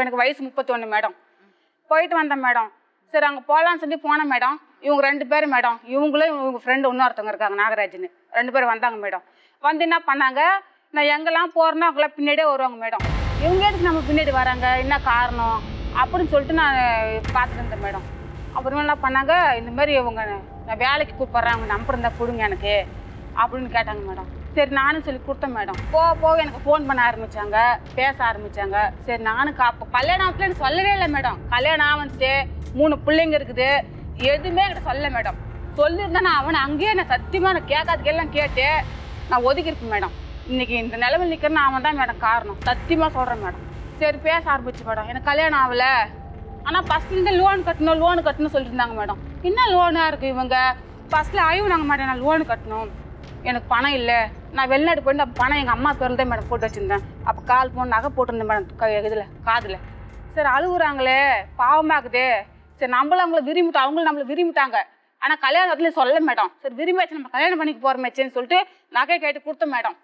இப்போ எனக்கு வயசு முப்பத்தொன்று மேடம். போயிட்டு வந்தேன் மேடம். சரி அங்கே போகலான்னு சொல்லி போனேன் மேடம். இவங்க ரெண்டு பேரும் மேடம். இவங்களும் இவங்க ஃப்ரெண்டு இன்னொருத்தவங்க இருக்காங்க நாகராஜன். ரெண்டு பேர் வந்தாங்க மேடம். வந்து என்ன பண்ணாங்க? நான் எங்கெல்லாம் போகிறேன்னா அவங்களாம் பின்னாடியே வருவாங்க மேடம். இவங்க எதுக்கு நம்ம பின்னாடி வராங்க? என்ன காரணம்? அப்படின்னு சொல்லிட்டு நான் பார்த்துட்டு இருந்தேன் மேடம். அப்புறமா என்ன பண்ணாங்க? இந்த மாதிரி இவங்க நான் வேலைக்கு கூப்பிட்றேன் அவங்க நம்பர் இருந்தால் கொடுங்க எனக்கு அப்படின்னு கேட்டாங்க மேடம். சரி நானும் சொல்லி கொடுத்தேன் மேடம். போக போக எனக்கு ஃபோன் பண்ண ஆரம்பிச்சாங்க பேச ஆரம்பித்தாங்க சரி நானும் காப்ப கல்யாணம் ஆகல எனக்கு சொல்லவே இல்லை மேடம். கல்யாணம் ஆகிட்டு மூணு பிள்ளைங்க இருக்குது. எதுவுமே என்கிட்ட சொல்ல மேடம். சொல்லியிருந்தா நான் அவனை அங்கேயே நான் சத்தியமாக நான் கேட்காதுக்கெல்லாம் கேட்டு நான் ஒதுக்கியிருப்பேன் மேடம். இன்னைக்கு இந்த நிலவில் நிற்கிறேன்னு அவன் தான் மேடம் காரணம். சத்தியமாக சொல்கிறேன் மேடம். சரி பேச ஆரம்பிச்சு மேடம். எனக்கு கல்யாணம் ஆகலை. ஆனால் ஃபஸ்ட்லேருந்து லோன் கட்டணும் லோன் கட்டணும் சொல்லியிருந்தாங்க மேடம். என்ன லோனாக இருக்குது இவங்க? ஃபஸ்ட்டில் ஆய்வு நாங்கள் மேடம் நான் லோன் கட்டணும். எனக்கு பணம் இல்லை. நான் வெளிநாடு போயிட்டு அப்போ பணம் எங்கள் அம்மா பேரில் தான் மேடம் போட்டு வச்சுருந்தேன். அப்போ கால் போன் நகை போட்டிருந்தேன் மேடம் க இதில் காதில். சரி அழுகுறாங்களே பாவமாகுதே சரி நம்மளும் அவங்கள விரும்பிட்டோம். அவங்களும் நம்மளை விரும்பிட்டாங்க. ஆனால் கல்யாணத்துல சொல்ல மேடம் சரி விரும்பியாச்சு நம்ம கல்யாணம் பண்ணிக்க போகிறோமேச்சேன்னு சொல்லிட்டு நகை கேட்டு கொடுத்தோம் மேடம்